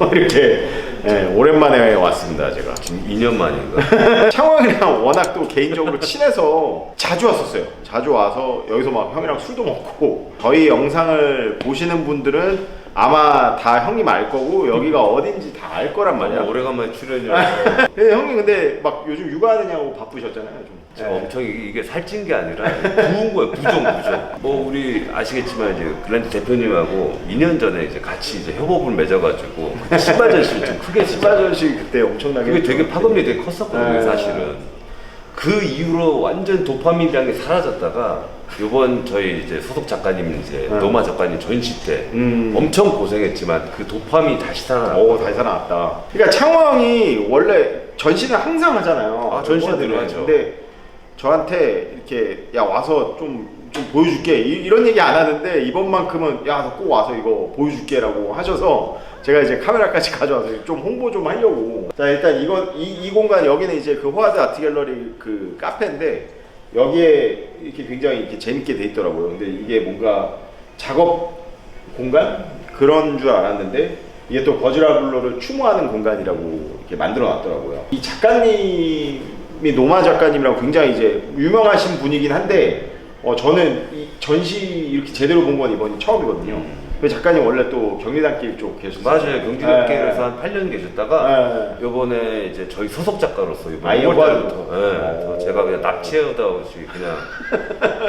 이렇게 예, 오랜만에 왔습니다 제가. 지금 2년 만인가? 창호형이랑 워낙 또 개인적으로 친해서 자주 왔었어요. 자주 와서 여기서 막 형이랑 술도 먹고 저희 영상을 보시는 분들은 아마 다 형님 알 거고 여기가 어딘지 다 알 거란 말이야. 너무 오래간만에 출연이라 근데 형님 근데 막 요즘 육아하느냐고 바쁘셨잖아요 좀. 제가 엄청 이게, 살찐 게 아니라 부은 거예요 부종 부종 뭐 우리 아시겠지만 이제 글랜드 대표님하고 2년 전에 이제 같이 이제 협업을 맺어가지고 신발 전시를 좀 크게 신발 전시 그때 엄청나게 그게 되게 파급력이 되게 컸었거든요 네. 사실은 그 이후로 완전 도파민이라는 게 사라졌다가 요번 저희 이제 소속 작가님 이제 네. 노마 작가님 전시 때 음. 엄청 고생했지만 그 도파민이 다시 살아나 오 다시 살아났다. 그러니까 창호 형이 원래 전시는 항상 하잖아요. 아, 전시는 멤버들은. 하죠. 근데 저한테 이렇게 야 와서 좀 좀 보여줄게 이, 런 얘기 안 하는데 이번만큼은 야 너 꼭 와서 이거 보여줄게라고 하셔서 제가 이제 카메라까지 가져와서 좀 홍보 좀 하려고. 자 일단 이건 이, 이 공간 여기는 이제 그 호화드 아트 갤러리 그 카페인데 여기에 이렇게 굉장히 이렇게 재밌게 돼 있더라고요. 근데 이게 뭔가 작업 공간 그런 줄 알았는데 이게 또 거즈라블로를 추모하는 공간이라고 이렇게 만들어 놨더라고요. 이 작가님 이 노마 작가님이라고 굉장히 이제 유명하신 분이긴 한데 어 저는 이 전시 이렇게 제대로 본 건 이번이 처음이거든요. 그 작가님 원래 또 경리단길 쪽 계셨어요. 맞아요 경기도길에서 한 8년 계셨다가 네. 요번에 이제 저희 소속 작가로서 이번 아, 5월 연관으로? 달부터 예, 오. 제가 그냥 납치해오다 오시 그냥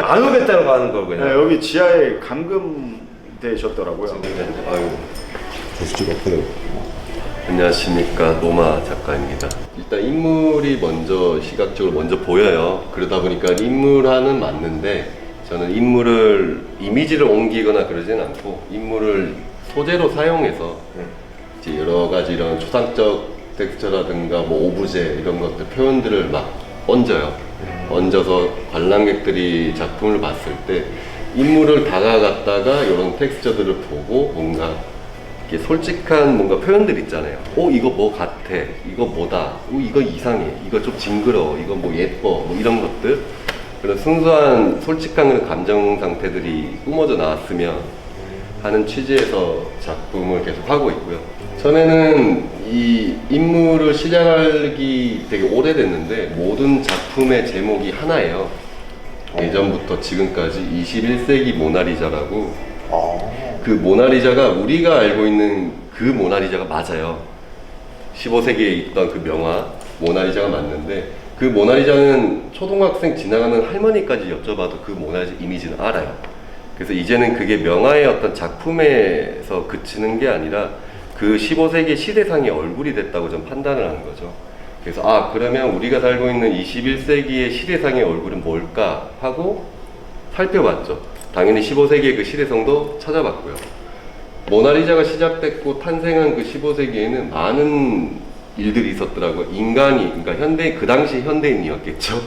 안 오겠다고 하는 걸 네, 그냥 여기 지하에 감금되셨더라고요. 아유 조수지가 없거든요. 안녕하십니까 노마 작가입니다. 일단 인물이 먼저 시각적으로 먼저 보여요. 그러다 보니까 인물화는 맞는데 저는 인물을 이미지를 옮기거나 그러진 않고 인물을 소재로 사용해서 이제 여러 가지 이런 초상적 텍스처라든가 뭐 오브제 이런 것들 표현들을 막 얹어요. 얹어서 관람객들이 작품을 봤을 때 인물을 다가갔다가 이런 텍스처들을 보고 뭔가 이렇게 솔직한 뭔가 표현들 있잖아요. 어 이거 뭐 같아, 이거 뭐다, 어, 이거 이상해, 이거 좀 징그러워, 이거 뭐 예뻐, 뭐 이런 것들 그런 순수한 솔직한 그런 감정 상태들이 뿜어져 나왔으면 하는 취지에서 작품을 계속 하고 있고요. 전에는 이 인물을 시작하기 되게 오래됐는데 모든 작품의 제목이 하나예요. 예전부터 지금까지 21세기 모나리자라고 그 모나리자가 우리가 알고 있는 그 모나리자가 맞아요. 15세기에 있던 그 명화 모나리자가 맞는데 그 모나리자는 초등학생 지나가는 할머니까지 여쭤봐도 그 모나리자 이미지는 알아요. 그래서 이제는 그게 명화의 어떤 작품에서 그치는 게 아니라 그 15세기 시대상의 얼굴이 됐다고 좀 판단을 하는 거죠. 그래서 아 그러면 우리가 살고 있는 21세기의 시대상의 얼굴은 뭘까 하고 살펴봤죠. 당연히 15세기의 그 시대성도 찾아봤고요. 모나리자가 시작됐고 탄생한 그 15세기에는 많은 일들이 있었더라고요. 인간이, 그러니까 현대, 그 당시 현대인이었겠죠.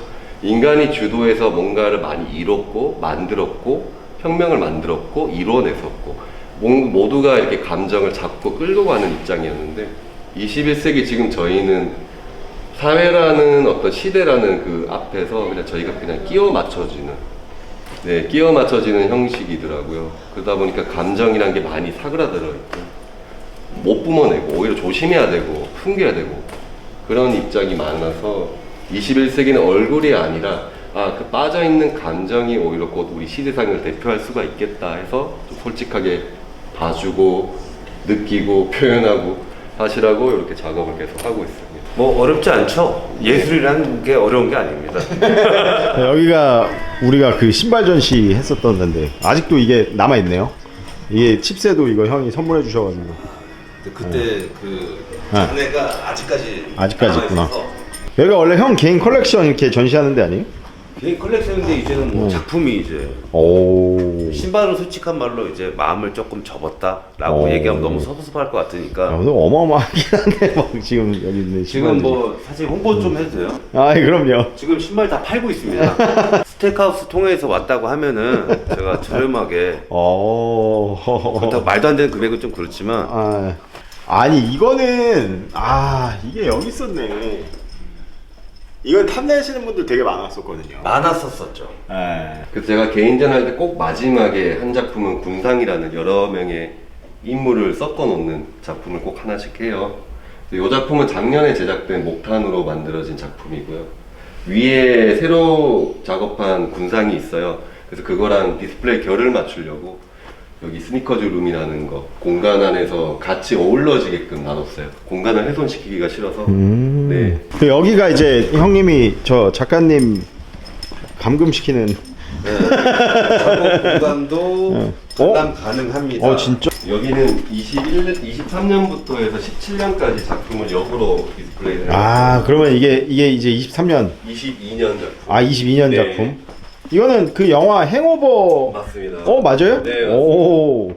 인간이 주도해서 뭔가를 많이 이뤘고, 만들었고, 혁명을 만들었고, 이뤄냈었고, 모- 모두가 이렇게 감정을 잡고 끌고 가는 입장이었는데, 21세기 지금 저희는 사회라는 어떤 시대라는 그 앞에서 그냥 저희가 그냥 끼워 맞춰지는 네, 끼워 맞춰지는 형식이더라고요. 그러다 보니까 감정이란 게 많이 사그라들어 있고, 못 뿜어내고, 오히려 조심해야 되고, 숨겨야 되고, 그런 입장이 많아서, 21세기는 얼굴이 아니라, 아, 그 빠져있는 감정이 오히려 곧 우리 시대상을 대표할 수가 있겠다 해서, 좀 솔직하게 봐주고, 느끼고, 표현하고, 하시라고 이렇게 작업을 계속 하고 있습니다. 뭐 어렵지 않죠 예술이라는 게 어려운 게 아닙니다 여기가 우리가 그 신발 전시 했었던 데인데 아직도 이게 남아 있네요. 이게 칩새도 이거 형이 선물해 주셔가지고 그때 그 네. 안에가 아직까지 아직까지 있구나. 남아있어서 여기가 원래 형 개인 컬렉션 이렇게 전시하는 데 아니에요? 개인 컬렉션인데 이제는 뭐 음. 작품이 이제 오. 신발은 솔직한 말로 이제 마음을 조금 접었다라고 오. 얘기하면 너무 섭섭할 것 야, 같으니까 오늘 어마어마하긴 한데 막 지금 여기 있는 지금. 뭐 사실 홍보 좀 해도 돼요? 아 그럼요. 지금 신발 다 팔고 있습니다. 스테이크하우스 통해서 왔다고 하면은 제가 저렴하게 어. 그렇다고 말도 안 되는 금액은 좀 그렇지만 아, 아니 이거는 아 이게 여기 있었네. 이건 탐내시는 분들 되게 많았었거든요. 많았었었죠. 예. 그래서 제가 개인전 할 때 꼭 마지막에 한 작품은 군상이라는 여러 명의 인물을 섞어 놓는 작품을 꼭 하나씩 해요. 이 작품은 작년에 제작된 목탄으로 만들어진 작품이고요. 위에 새로 작업한 군상이 있어요. 그래서 그거랑 디스플레이 결을 맞추려고 여기 스니커즈 룸이라는 거 공간 안에서 같이 어울러지게끔 놔뒀어요. 공간을 훼손시키기가 싫어서. 음. 네. 그 여기가 이제 형님이 저 작가님 감금시키는 작업 공간도 관람 가능합니다. 어 진짜 여기는 21, 23년부터 해서 17년까지 작품을 역으로 디스플레이를 아 그러면 이게 이게 이제 23년 22년 작품. 아 22년 네. 작품 이거는 그 영화 행오버 맞습니다. 어 맞아요? 네, 맞습니다. 오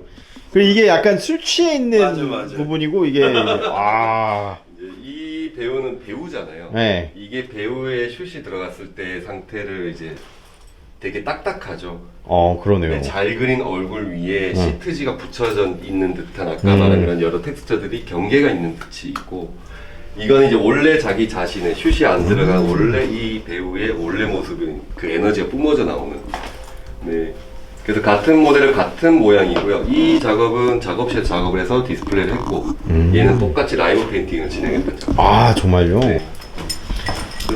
그리고 이게 약간 술 취해 있는 맞아, 맞아. 부분이고 이게 아 이제 이 배우는 배우잖아요. 네. 이게 배우의 슛이 들어갔을 때 상태를 이제 되게 딱딱하죠. 어 그러네요. 네, 잘 그린 얼굴 위에 시트지가 붙여져 있는 듯한 아까 음. 말한 그런 여러 텍스처들이 경계가 있는 듯이 있고 이건 이제 원래 자기 자신의 슛이 안 들어간 음. 원래 이 배우의 원래 모습인 그 에너지가 뿜어져 나오는 네 그래서 같은 모델은 같은 모양이고요 이 작업은 작업실 작업을 해서 디스플레이를 했고 얘는 똑같이 라이브 페인팅을 진행했던 작품 아 정말요? 네.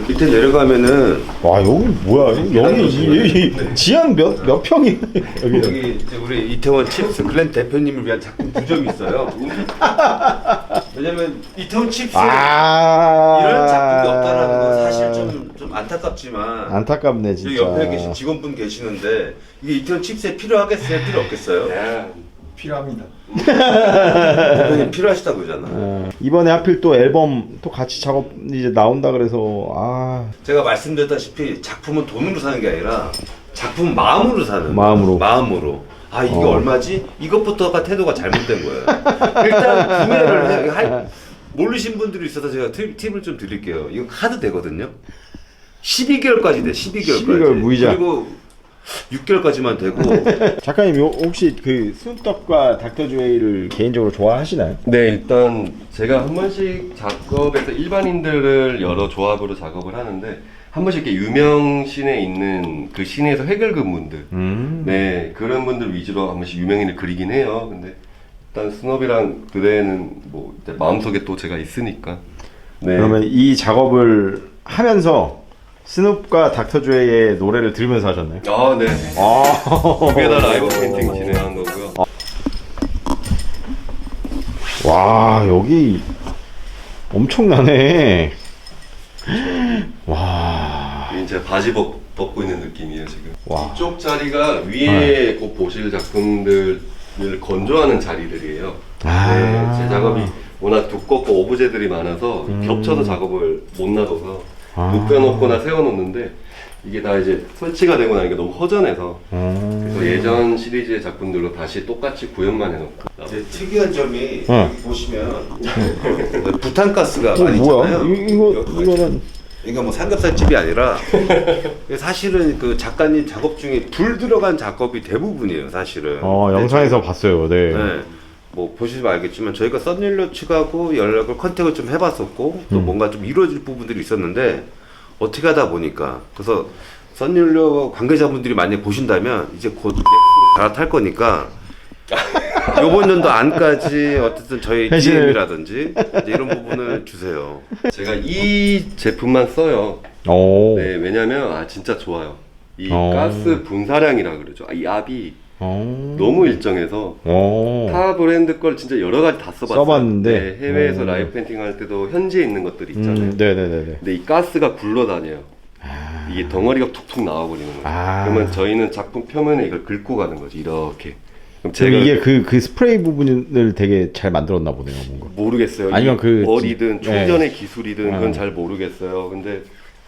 밑에 내려가면은 와 여기 뭐야? 여기 이, 이, 지한 몇 몇 평이 여기 여기 이제 우리 이태원 칩스 클랜 대표님을 위한 작품 두 점이 있어요. 왜냐면 이태원 칩스 아 이런 작품이 없다라는 건 사실 좀, 좀 안타깝지만 안타깝네 여기 진짜. 옆에 계신 직원분 계시는데 이게 이태원 칩스에 필요하겠어요? 필요 없겠어요? 네. 필요합니다. 필요하시다고 그러잖아. 어, 이번에 하필 또 앨범 또 같이 작업 이제 나온다 그래서 아 제가 말씀드렸다시피 작품은 돈으로 사는 게 아니라 작품 마음으로 사는 마음으로. 마음으로 아 이게 어. 얼마지? 이것부터가 태도가 잘못된 거예요 일단 구매를 해 할- 모르신 분들이 있어서 제가 팁, 팁을 좀 드릴게요 이거 카드 되거든요 12개월까지 돼 12개월까지 12개월 무이자. 그리고 6개월까지만 되고 작가님 요, 혹시 그 스눕독과 닥터 주웨이를 개인적으로 좋아하시나요? 네, 일단 제가 한 번씩 작업에서 일반인들을 여러 조합으로 작업을 하는데 한 번씩 이렇게 유명 씬에 있는 그 씬에서 획을 그은 분들, 음. 네 그런 분들 위주로 한 번씩 유명인을 그리긴 해요. 근데 일단 스노비랑 그대는 뭐 이제 마음속에 또 제가 있으니까. 네. 그러면 이 작업을 하면서 스눕과 닥터 주웨이의 노래를 들으면서 하셨나요? 아, 네. 아. 두개다 라이브 페인팅 진행한 거고요. 와 여기 엄청나네. 와. 이제 바지 벗, 벗고 있는 느낌이에요 지금. 와. 이쪽 자리가 위에 곧 보실 작품들을 건조하는 자리들이에요. 아. 네, 제 작업이 워낙 두껍고 오브제들이 많아서 겹쳐서 작업을 못 놔둬서 아. 눕혀놓거나 세워놓는데 이게 다 이제 설치가 되고 나니까 너무 허전해서 음. 그래서 예전 시리즈의 작품들로 다시 똑같이 구현만 해놓고 이제 특이한 점이 어. 여기 보시면 부탄가스가 어, 많이 뭐야? 있잖아요 이, 이거 이거는 그러니까 뭐 삼겹살 집이 아니라 사실은 그 작가님 작업 중에 불 들어간 작업이 대부분이에요 사실은 어 네, 영상에서 봤어요. 네. 네. 뭐 보시면 알겠지만 저희가 썬일로 측하고 연락을 컨택을 좀 해봤었고 또 음. 뭔가 좀 이루어질 부분들이 있었는데 어떻게 하다 보니까 그래서 썬일로 관계자분들이 만약 보신다면 이제 곧 넥스로 갈아탈 거니까 요번 연도 안까지 어쨌든 저희 DM이라든지 이런 부분을 주세요. 제가 이 제품만 써요. 오. 네, 왜냐면 아 진짜 좋아요. 이 어. 가스 분사량이라 그러죠. 아, 이 압이 오. 너무 일정해서 오. 타 브랜드 걸 진짜 여러 가지 다 써봤어요. 써봤는데. 네, 해외에서 음. 라이브 페인팅 할 때도 현지에 있는 것들이 있잖아요. 음, 네네네네. 근데 이 가스가 굴러다녀요. 이게 덩어리가 툭툭 나와버리는 거예요. 아. 그러면 저희는 작품 표면에 이걸 긁고 가는 거지 이렇게. 그럼 제가 이게 그, 그 스프레이 부분을 되게 잘 만들었나 보네요, 뭔가. 모르겠어요. 아니면 이그 머리든 지- 충전의 기술이든 어. 그건 잘 모르겠어요. 근데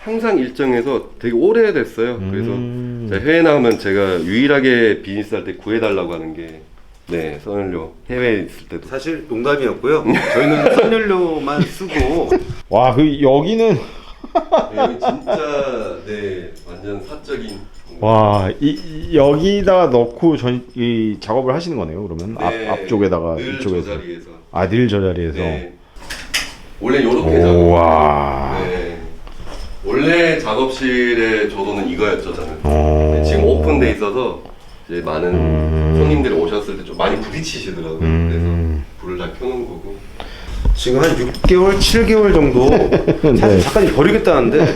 항상 일정해서 되게 오래됐어요. 그래서 음. 제가 해외 나가면 제가 유일하게 비즈니스 할 때 구해달라고 하는 게 네, 선연료 해외에 있을 때도 사실 농담이었고요. 저희는 선연료만 쓰고 와, 그, 여기는, 네, 여기 진짜 네 완전 사적인 와, 이, 이- 여기다가 넣고 전, 이 작업을 하시는 거네요, 그러면? 네, 앞, 앞쪽에다가, 늘 이쪽에서. 저 자리에서 아, 늘 저 자리에서. 네. 원래 요렇게 우와. 네. 원래 작업실의 조도는 이거였죠 저는 어. 네, 지금 오픈돼 있어서 이제 많은 음. 손님들이 오셨을 때 좀 많이 부딪히시더라고요. 음. 그래서 불을 다 켜놓은 거고. 지금 한 6개월, 7개월 정도 네. 사실 작가님 버리겠다는데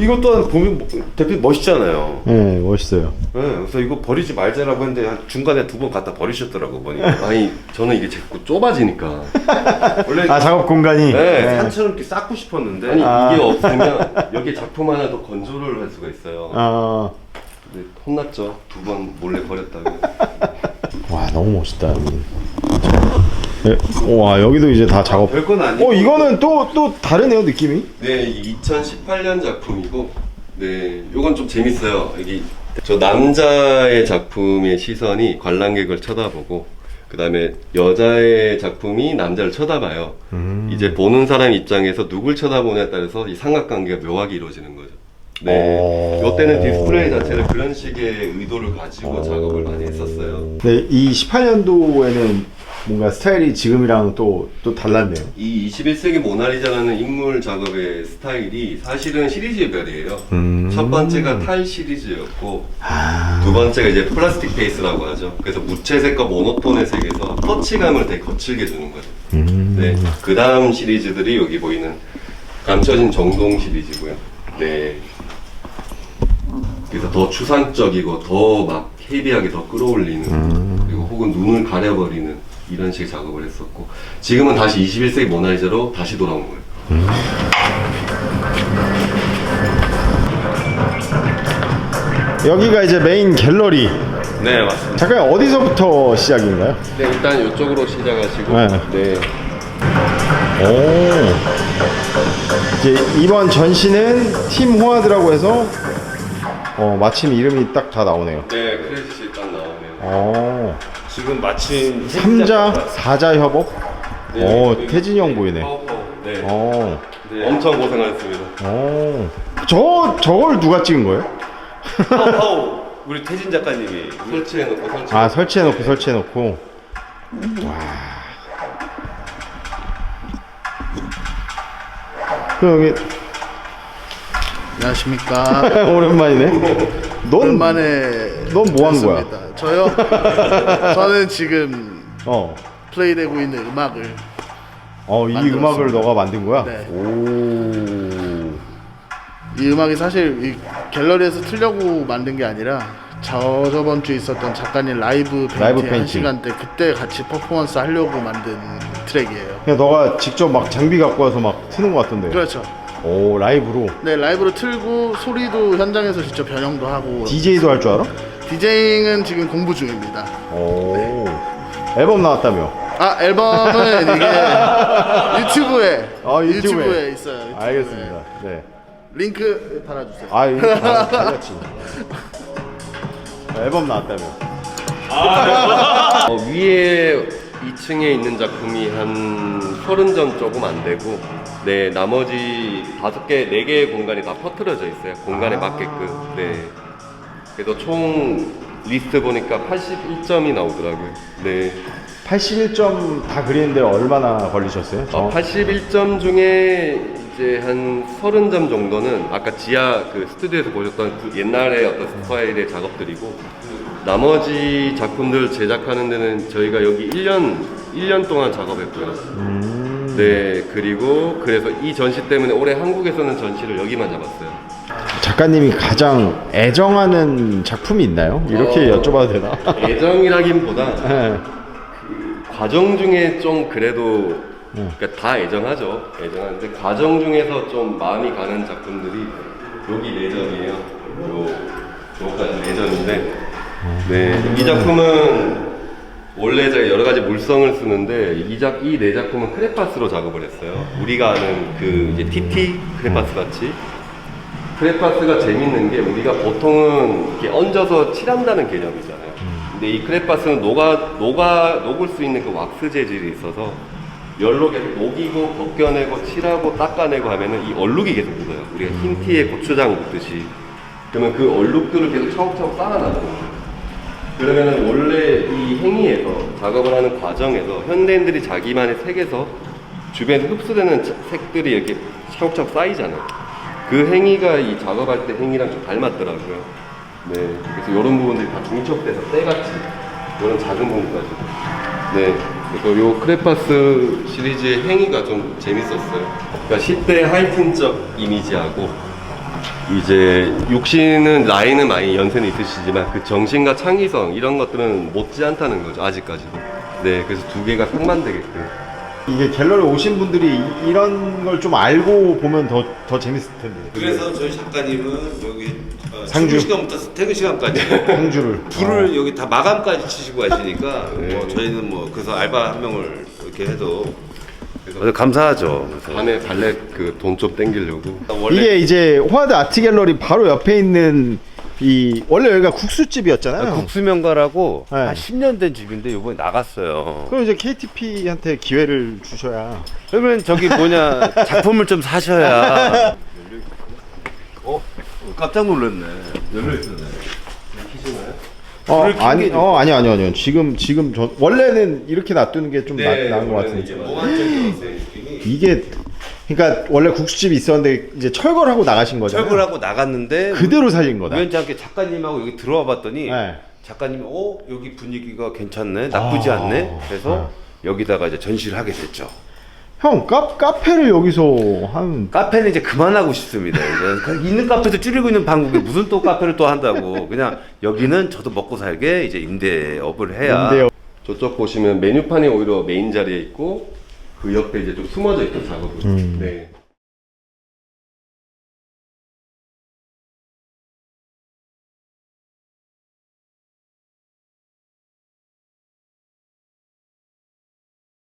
이것 또한 보면 뭐- 대표님 멋있잖아요. 네, 멋있어요. 네, 그래서 이거 버리지 말자라고 했는데 한 중간에 두 번 갖다 버리셨더라고 보니까. 아니 저는 이게 자꾸 좁아지니까 원래 아, 작업 공간이. 네, 네. 산처럼 이렇게 쌓고 싶었는데 아니 아. 이게 없으면 여기 작품 하나 더 건조를 할 수가 있어요. 아, 근데 혼났죠. 두 번 몰래 버렸다고. 와, 너무 멋있다. 네. 와, 여기도 이제 다 작업. 별건 아니고 어, 이거는 또, 또 다르네요, 느낌이. 네, 이게 2018년 작품이고, 네, 요건 좀 재밌어요. 여기 저 남자의 작품의 시선이 관람객을 쳐다보고, 그 다음에 여자의 작품이 남자를 쳐다봐요. 음. 이제 보는 사람 입장에서 누굴 쳐다보냐에 따라서 이 삼각관계가 묘하게 이루어지는 거죠. 네, 어. 요때는 디스플레이 자체를 그런 식의 의도를 가지고 작업을 많이 했었어요. 네, 이 18년도에는 뭔가 스타일이 지금이랑 또, 또 달랐네요. 이 21세기 모나리자라는 인물 작업의 스타일이 사실은 시리즈별이에요. 음. 첫 번째가 탈 시리즈였고 아. 두 번째가 이제 플라스틱 베이스라고 하죠. 그래서 무채색과 모노톤의 색에서 터치감을 되게 거칠게 주는 거죠. 음. 네. 그 다음 시리즈들이 여기 보이는 감춰진 정동 시리즈고요. 네. 그래서 더 추상적이고 더 막 헤비하게 더 끌어올리는 그리고 혹은 눈을 가려버리는 이런 식의 작업을 했었고 지금은 다시 21세기 모나리자로 다시 돌아온 거예요. 여기가 이제 메인 갤러리. 네 맞습니다. 잠깐 어디서부터 시작인가요? 네, 일단 이쪽으로 시작하시고 네. 네. 오. 이제 이번 전시는 팀 호화드라고 해서 어, 마침 이름이 딱 다 나오네요. 네, 크레딧이 딱 나오네요. 어. 지금 마침 삼자, 사자 협업? 네, 어, 그리고 태진이 형 보이네. 파워파워. 네. 어. 네. 엄청 고생하셨습니다. 어. 저 저걸 누가 찍은 거예요? 파워 우리 태진 작가님이 설치해놓고 설치. 아, 설치해 놓고 설치해 놓고. 와. 그럼 여기 안녕하십니까. 오랜만이네. 넌 오랜만에 넌 뭐 하는 거야? 저요? 저는 지금 어. 플레이되고 있는 음악을 어, 이 만들었습니다. 음악을 너가 만든 거야? 네. 오. 이 음악이 사실 이 갤러리에서 틀려고 만든 게 아니라 저 저번 주에 있었던 작가님 라이브 페인팅 라이브 한 페인팅. 시간 때 그때 같이 퍼포먼스 하려고 만든 트랙이에요. 그냥 너가 직접 막 장비 갖고 와서 막 트는 것 같던데. 그렇죠. 오, 라이브로. 네 라이브로 틀고 소리도 현장에서 직접 변형도 하고 DJ도 할 줄 알아? 디제잉은 지금 공부 중입니다. 오. 앨범 나왔다며. 아 앨범은 이게 유튜브에 아, 유튜브에. 유튜브에 있어요. 유튜브에. 알겠습니다. 네. 링크 달아주세요. 아, 이거 다 달렸지. 앨범 나왔다며. 어, 위에 2층에 있는 작품이 한 30점 조금 안 되고 네 나머지 다섯 개, 네 개의 공간이 다 퍼트려져 있어요. 공간에 맞게끔. 네. 그래서 총 리스트 보니까 81점이 나오더라고요. 네. 81점 다 그리는데 얼마나 걸리셨어요? 어, 81점 중에 이제 한 30점 정도는 아까 지하 그 스튜디오에서 보셨던 그 옛날의 어떤 스타일의 작업들이고 나머지 작품들 제작하는 데는 저희가 여기 1년 1년 동안 작업했고요. 네 그리고 그래서 이 전시 때문에 올해 한국에서는 전시를 여기만 잡았어요. 작가님이 가장 애정하는 작품이 있나요? 이렇게 어. 여쭤봐도 되나? 애정이라기보다 네. 과정 중에 좀 그래도 그러니까 다 애정하죠. 애정하는데 과정 중에서 좀 마음이 가는 작품들이 여기 네 점이에요. 요 요까지 네 점인데 네, 이 작품은 원래 제가 여러 가지 물성을 쓰는데 이작이 네 작품은 크레파스로 작업을 했어요. 우리가 아는 그 이제 TT 크레파스 같이 크레파스가 재밌는 게 우리가 보통은 이렇게 얹어서 칠한다는 개념이잖아요. 근데 이 크레파스는 녹아 녹아 녹을 수 있는 그 왁스 재질이 있어서 열로 계속 녹이고 벗겨내고 칠하고 닦아내고 하면은 이 얼룩이 계속 묻어요. 우리가 흰 티에 고추장 묻듯이. 그러면 그 얼룩들을 계속 차곡차곡 쌓아놔요. 그러면은 원래 이 행위에서 작업을 하는 과정에서 현대인들이 자기만의 색에서 주변에 흡수되는 자- 색들이 이렇게 차곡차곡 쌓이잖아요. 그 행위가 이 작업할 때 행위랑 좀 닮았더라고요. 네, 그래서 이런 부분들이 다 중첩돼서 때같이 이런 작은 부분까지. 네, 그래서 요 크레파스 시리즈의 행위가 좀 재밌었어요. 그러니까 10대 하이틴적 이미지하고 이제 욕심은 라인은 많이 연세는 있으시지만 그 정신과 창의성 이런 것들은 못지않다는 거죠 아직까지도. 네, 그래서 두 개가 상반되게끔. 이게 갤러리 오신 분들이 이- 이 런 걸 좀 알고 보면 더 더 재밌을 텐데. 그래서 저희 작가님은 여기 어, 상주. 출근 시간부터 퇴근 시간까지 상주를 불을 여기 다 마감까지 치시고 하시니까 네. 뭐 저희는 뭐 그래서 알바 한 명을 이렇게 해도 그래서 감사하죠. 그래서 밤에 발렛 그돈 좀 땡기려고. 원래 이게 이제 호화드 아트 갤러리 바로 옆에 있는 이 원래 여기가 국수집이었잖아요. 국수명가라고 네. 한 10년 된 집인데 이번에 나갔어요. 그럼 이제 KTP한테 기회를 주셔야. 그러면 저기 뭐냐 작품을 좀 사셔야. 어 깜짝 놀랐네. 열려 있었네. 어 불을 켜게 아니. 어 아니 아니 아니요 지금 지금 저 원래는 이렇게 놔두는 게 좀 나은 것 같은데 몽환적이었어요. 이게 그러니까 원래 국수집이 있었는데 이제 철거를 하고 나가신 거잖아요. 철거를 하고 나갔는데 그대로 살린 거다. 우연치 않게 작가님하고 여기 들어와 봤더니 네. 작가님이 어 여기 분위기가 괜찮네 나쁘지 아. 않네 그래서 여기다가 이제 전시를 하게 됐죠. 형 카, 카페를 여기서 한 카페는 이제 그만하고 싶습니다. 이제 그 있는 카페도 줄이고 있는 방법에 무슨 또 카페를 또 한다고 그냥 여기는 저도 먹고 살게 이제 임대업을 해야 인데요. 저쪽 보시면 메뉴판이 오히려 메인 자리에 있고 그 옆에 이제 좀 숨어져 있던 작업을. 네.